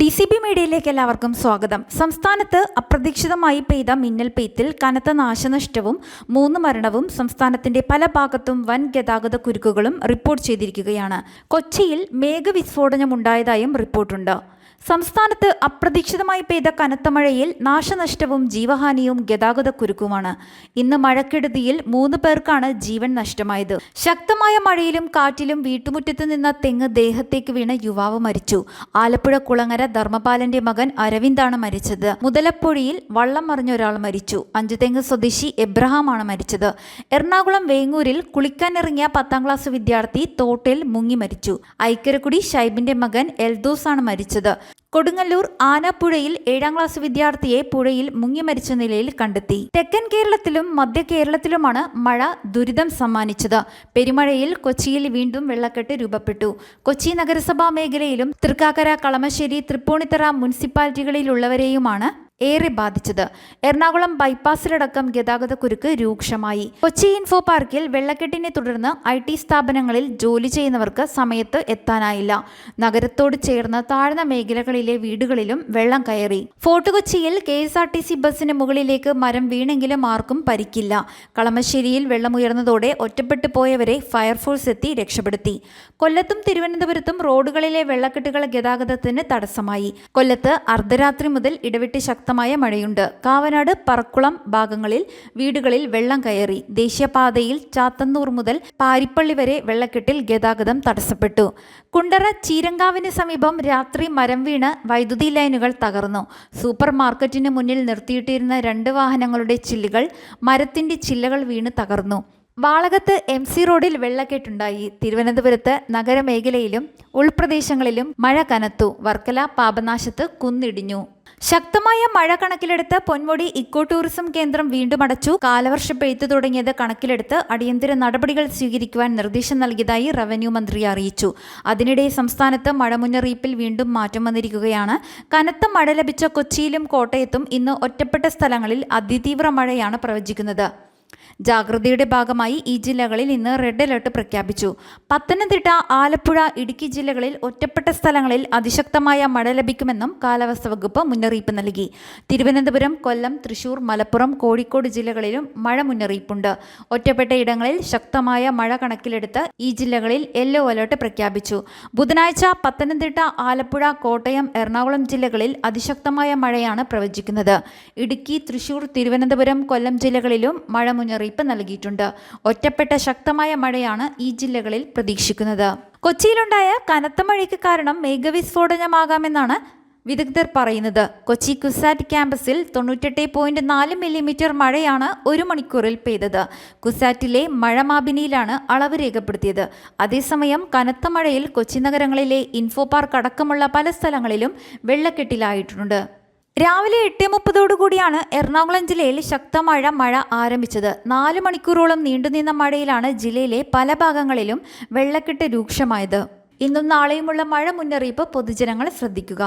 D C B മീഡിയയിലേക്ക് എല്ലാവർക്കും സ്വാഗതം. സംസ്ഥാനത്ത് അപ്രതീക്ഷിതമായി പെയ്ത മിന്നൽ പെയ്ത്തിൽ കനത്ത നാശനഷ്ടവും മൂന്ന് മരണവും സംസ്ഥാനത്തിന്റെ പല ഭാഗത്തും വൻ ഗതാഗത കുരുക്കുകളും റിപ്പോർട്ട് ചെയ്തിരിക്കുകയാണ്. കൊച്ചിയിൽ മേഘവിസ്ഫോടനമുണ്ടായതായും റിപ്പോർട്ടുണ്ട്. സംസ്ഥാനത്ത് അപ്രതീക്ഷിതമായി പെയ്ത കനത്ത മഴയിൽ നാശനഷ്ടവും ജീവഹാനിയും ഗതാഗത കുരുക്കുമാണ്. ഇന്ന് മഴക്കെടുതിയിൽ മൂന്ന് പേർക്കാണ് ജീവൻ നഷ്ടമായത്. ശക്തമായ മഴയിലും കാറ്റിലും വീട്ടുമുറ്റത്ത് നിന്ന തെങ്ങ് ദേഹത്തേക്ക് വീണ് യുവാവ് മരിച്ചു. ആലപ്പുഴ കുളങ്ങര ധർമ്മപാലന്റെ മകൻ അരവിന്ദാണ് മരിച്ചത്. മുതലപ്പൊഴിയിൽ വള്ളം മറിഞ്ഞ ഒരാൾ മരിച്ചു. അഞ്ചുതെങ്ങ് സ്വദേശി എബ്രഹാമാണ് മരിച്ചത്. എറണാകുളം വേങ്ങൂരിൽ കുളിക്കാനിറങ്ങിയ പത്താം ക്ലാസ് വിദ്യാർത്ഥി തോട്ടിൽ മുങ്ങി മരിച്ചു. ഐക്കരക്കുടി ഷൈബിന്റെ മകൻ എൽദോസ് ആണ് മരിച്ചത്. കൊടുങ്ങല്ലൂർ ആനപ്പുഴയിൽ ഏഴാം ക്ലാസ് വിദ്യാർത്ഥിയെ പുഴയിൽ മുങ്ങി മരിച്ച നിലയിൽ കണ്ടെത്തി. തെക്കൻ കേരളത്തിലും മധ്യ കേരളത്തിലുമാണ് മഴ ദുരിതം സമ്മാനിച്ചത്. പെരുമഴയിൽ കൊച്ചിയിൽ വീണ്ടും വെള്ളക്കെട്ട് രൂപപ്പെട്ടു. കൊച്ചി നഗരസഭാ മേഖലയിലും തൃക്കാക്കര കളമശ്ശേരി തൃപ്പൂണിത്തറ മുനിസിപ്പാലിറ്റികളിലുള്ളവരെയുമാണ് ഏറെ ബാധിച്ചത്. എറണാകുളം ബൈപ്പാസിലടക്കം ഗതാഗത കുരുക്ക് രൂക്ഷമായി. കൊച്ചി ഇൻഫോ പാർക്കിൽ വെള്ളക്കെട്ടിനെ തുടർന്ന് ഐ ടി സ്ഥാപനങ്ങളിൽ ജോലി ചെയ്യുന്നവർക്ക് സമയത്ത് എത്താനായില്ല. നഗരത്തോട് ചേർന്ന് താഴ്ന്ന മേഖലകളിലെ വീടുകളിലും വെള്ളം കയറി. ഫോർട്ട് കൊച്ചിയിൽ K S R T C ബസിന് മുകളിലേക്ക് മരം വീണെങ്കിലും ആർക്കും പരിക്കില്ല. കളമശ്ശേരിയിൽ വെള്ളമുയർന്നതോടെ ഒറ്റപ്പെട്ടു പോയവരെ ഫയർഫോഴ്സ് എത്തി രക്ഷപ്പെടുത്തി. കൊല്ലത്തും തിരുവനന്തപുരത്തും റോഡുകളിലെ വെള്ളക്കെട്ടുകൾ ഗതാഗതത്തിന് തടസ്സമായി. കൊല്ലത്ത് അർദ്ധരാത്രി മുതൽ ഇടവിട്ട് ശക്തമായ മഴയുണ്ട്. കാവനാട് പറക്കുളം ഭാഗങ്ങളിൽ വീടുകളിൽ വെള്ളം കയറി. ദേശീയപാതയിൽ ചാത്തന്നൂർ മുതൽ പാരിപ്പള്ളി വരെ വെള്ളക്കെട്ടിൽ ഗതാഗതം തടസ്സപ്പെട്ടു. കുണ്ടറ ചീരങ്കാവിന് സമീപം രാത്രി മരം വീണ് വൈദ്യുതി ലൈനുകൾ തകർന്നു. സൂപ്പർ മാർക്കറ്റിന് മുന്നിൽ നിർത്തിയിട്ടിരുന്ന രണ്ട് വാഹനങ്ങളുടെ ചില്ലുകൾ മരത്തിന്റെ ചില്ലകൾ വീണ് തകർന്നു. വാളകത്ത് എം സി റോഡിൽ വെള്ളക്കെട്ടുണ്ടായി. തിരുവനന്തപുരത്ത് നഗരമേഖലയിലും ഉൾപ്രദേശങ്ങളിലും മഴ കനത്തു. വർക്കല പാപനാശത്ത് കുന്നിടിഞ്ഞു. ശക്തമായ മഴ കണക്കിലെടുത്ത് പൊന്മുടി ഇക്കോ ടൂറിസം കേന്ദ്രം വീണ്ടും അടച്ചു. കാലവർഷ പെയ്ത്തു തുടങ്ങിയത് കണക്കിലെടുത്ത് അടിയന്തര നടപടികൾ സ്വീകരിക്കുവാൻ നിർദ്ദേശം നൽകിയതായി റവന്യൂ മന്ത്രി അറിയിച്ചു. അതിനിടെ സംസ്ഥാനത്ത് മഴ മുന്നറിയിപ്പിൽ വീണ്ടും മാറ്റം വന്നിരിക്കുകയാണ്. കനത്ത മഴ ലഭിച്ച കൊച്ചിയിലും കോട്ടയത്തും ഇന്ന് ഒറ്റപ്പെട്ട സ്ഥലങ്ങളിൽ അതിതീവ്ര മഴയാണ് പ്രവചിക്കുന്നത്. ജാഗ്രതയുടെ ഭാഗമായി ഈ ജില്ലകളിൽ ഇന്ന് റെഡ് അലർട്ട് പ്രഖ്യാപിച്ചു. പത്തനംതിട്ട ആലപ്പുഴ ഇടുക്കി ജില്ലകളിൽ ഒറ്റപ്പെട്ട സ്ഥലങ്ങളിൽ അതിശക്തമായ മഴ ലഭിക്കുമെന്നും കാലാവസ്ഥാ വകുപ്പ് മുന്നറിയിപ്പ് നൽകി. തിരുവനന്തപുരം കൊല്ലം തൃശൂർ മലപ്പുറം കോഴിക്കോട് ജില്ലകളിലും മഴ മുന്നറിയിപ്പുണ്ട്. ഒറ്റപ്പെട്ട ഇടങ്ങളിൽ ശക്തമായ മഴ കണക്കിലെടുത്ത് ഈ ജില്ലകളിൽ യെല്ലോ അലർട്ട് പ്രഖ്യാപിച്ചു. ബുധനാഴ്ച പത്തനംതിട്ട ആലപ്പുഴ കോട്ടയം എറണാകുളം ജില്ലകളിൽ അതിശക്തമായ മഴയാണ് പ്രവചിക്കുന്നത്. ഇടുക്കി തൃശൂർ തിരുവനന്തപുരം കൊല്ലം ജില്ലകളിലും മഴ മുന്നറിയിപ്പ് നൽകിയിട്ടുണ്ട്. ഒറ്റപ്പെട്ട ശക്തമായ മഴയാണ് ഈ ജില്ലകളിൽ പ്രതീക്ഷിക്കുന്നത്. കൊച്ചിയിലുണ്ടായ കനത്ത മഴയ്ക്ക് കാരണം മേഘവിസ്ഫോടനമാകാമെന്നാണ് വിദഗ്ധർ പറയുന്നത്. കൊച്ചി കുസാറ്റ് ക്യാമ്പസിൽ തൊണ്ണൂറ്റെട്ട് പോയിന്റ് നാല് മില്ലിമീറ്റർ മഴയാണ് ഒരു മണിക്കൂറിൽ പെയ്തത്. കുസാറ്റിലെ മഴമാപിനിയിലാണ് അളവ് രേഖപ്പെടുത്തിയത്. അതേസമയം കനത്ത മഴയിൽ കൊച്ചി നഗരങ്ങളിലെ ഇൻഫോ പാർക്ക് അടക്കമുള്ള പല സ്ഥലങ്ങളിലും വെള്ളക്കെട്ടിലായിട്ടുണ്ട്. രാവിലെ എട്ട് മുപ്പതോടുകൂടിയാണ് എറണാകുളം ജില്ലയിൽ ശക്തമായ മഴ ആരംഭിച്ചത്. നാല് മണിക്കൂറോളം നീണ്ടുനിന്ന മഴയിലാണ് ജില്ലയിലെ പല ഭാഗങ്ങളിലും വെള്ളക്കെട്ട് രൂക്ഷമായത്. ഇന്നും നാളെയുമുള്ള മഴ മുന്നറിയിപ്പ് പൊതുജനങ്ങൾ ശ്രദ്ധിക്കുക.